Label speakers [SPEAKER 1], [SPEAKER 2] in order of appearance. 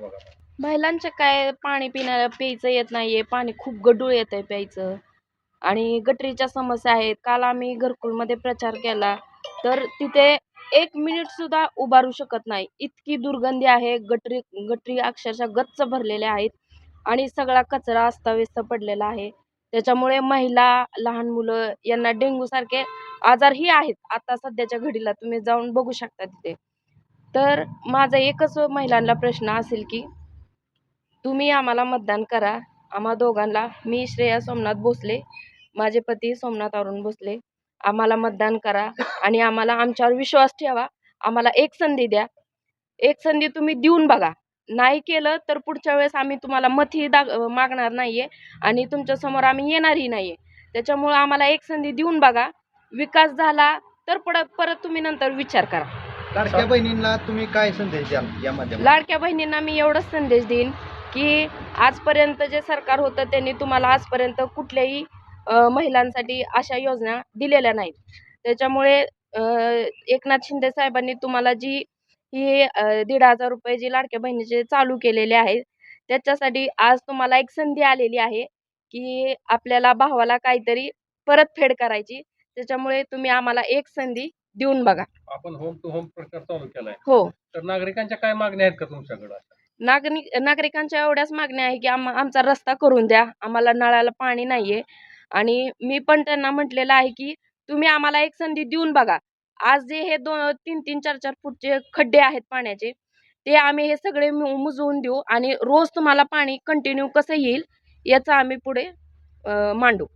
[SPEAKER 1] बघा
[SPEAKER 2] महिलांचं काय पाणी पिण्याला प्यायचं येत नाहीये. पाणी खूप गडूळ येत आहे प्यायचं. आणि गटरीच्या समस्या आहेत. काल आम्ही घरकुलमध्ये प्रचार केला. तर तिथे एक मिनिट सुद्धा उभारू शकत नाही. इतकी दुर्गंधी आहे. गटरी गटरी अक्षरशः गच्च भरलेल्या आहेत. आणि सगळा कचरा अस्ताव्यस्त पडलेला आहे. त्याच्यामुळे महिला लहान मुलं यांना डेंग्यू सारखे आजारही आहेत. आता सध्याच्या घडीला तुम्ही जाऊन बघू शकता तिथे. तर माझा एकच महिलांना प्रश्न असेल की तुम्ही आम्हाला मतदान करा. आम्हा दोघांना मी श्रेया सोमनाथ भोसले माझे पती सोमनाथ अरुण भोसले. आम्हाला मतदान करा आणि आम्हाला आमच्यावर विश्वास ठेवा. आम्हाला एक संधी द्या. एक संधी तुम्ही देऊन बघा. नाही केलं तर पुढच्या वेळेस आम्ही तुम्हाला मतही दाग मागणार नाही आहे आणि तुमच्यासमोर आम्ही येणारही नाही आहे त्याच्यामुळं आम्हाला एक संधी देऊन बघा. विकास झाला तर परत परत तुम्ही नंतर विचार करा.
[SPEAKER 3] लाडक्या बहिणींना तुम्ही काय संदेश द्याल या
[SPEAKER 2] लाडक्या बहिणींना मी एवढंच संदेश देईन की आजपर्यंत जे सरकार होतं त्यांनी तुम्हाला आजपर्यंत कुठल्याही महिलांसाठी अशा योजना दिलेल्या नाहीत. त्याच्यामुळे एकनाथ शिंदे साहेबांनी तुम्हाला जी ही दीड हजार रुपये जी लाडक्या बहिणीचे चालू केलेले आहेत त्याच्यासाठी आज तुम्हाला एक संधी आलेली आहे की आपल्याला भावाला काहीतरी परतफेड करायची. त्याच्यामुळे तुम्ही आम्हाला एक संधी देऊन बघा.
[SPEAKER 1] आपण होम टू होम चालू केलाय.
[SPEAKER 2] हो.
[SPEAKER 1] तर नागरिकांच्या काय मागण्या आहेत का तुमच्याकडे
[SPEAKER 2] नागरिक नागरिकांच्या एवढ्याच मागण्या आहे की आम आमचा रस्ता करून द्या. आम्हाला नळाला पाणी नाही आहे आणि मी पण त्यांना म्हटलेलं आहे की तुम्ही आम्हाला एक संधी देऊन बघा. आज जे हे दोन तीन तीन चार चार फूटचे खड्डे आहेत पाण्याचे ते आम्ही हे सगळे मुजवून देऊ. आणि रोज तुम्हाला पाणी कंटिन्यू कसं येईल याचं आम्ही पुढे मांडू.